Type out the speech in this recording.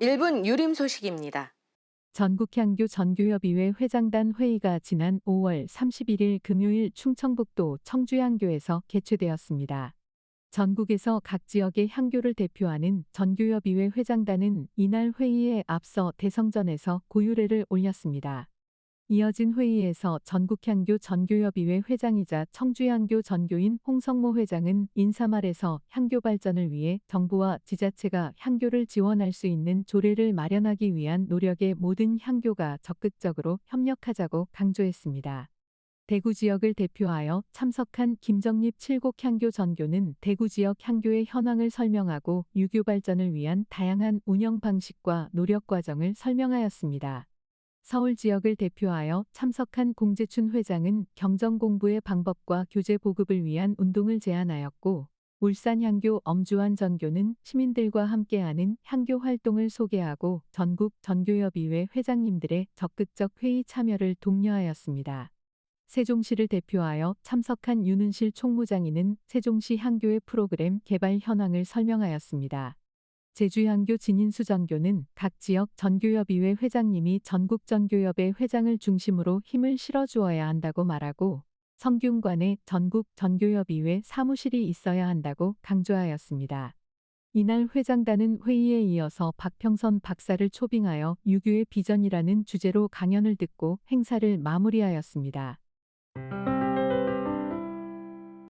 1분 유림 소식입니다. 전국향교 전교협의회 회장단 회의가 지난 5월 31일 금요일 충청북도 청주향교에서 개최되었습니다. 전국에서 각 지역의 향교를 대표하는 전교협의회 회장단은 이날 회의에 앞서 대성전에서 고유례를 올렸습니다. 이어진 회의에서 전국향교 전교협의회 회장이자 청주향교 전교인 홍성모 회장은 인사말에서 향교 발전을 위해 정부와 지자체가 향교를 지원할 수 있는 조례를 마련하기 위한 노력에 모든 향교가 적극적으로 협력하자고 강조했습니다. 대구 지역을 대표하여 참석한 김정립 칠곡 향교 전교는 대구 지역 향교의 현황을 설명하고 유교 발전을 위한 다양한 운영 방식과 노력 과정을 설명하였습니다. 서울 지역을 대표하여 참석한 공재춘 회장은 경정 공부의 방법과 교재 보급을 위한 운동을 제안하였고 울산 향교 엄주환 전교는 시민들과 함께하는 향교 활동을 소개하고 전국 전교협의회 회장님들의 적극적 회의 참여를 독려하였습니다. 세종시를 대표하여 참석한 윤은실 총무장인은 세종시 향교의 프로그램 개발 현황을 설명하였습니다. 제주향교 진인수 전교는 각 지역 전교협의회 회장님이 전국 전교협의 회장을 중심으로 힘을 실어주어야 한다고 말하고 성균관에 전국 전교협의회 사무실이 있어야 한다고 강조하였습니다. 이날 회장단은 회의에 이어서 박평선 박사를 초빙하여 유교의 비전이라는 주제로 강연을 듣고 행사를 마무리하였습니다.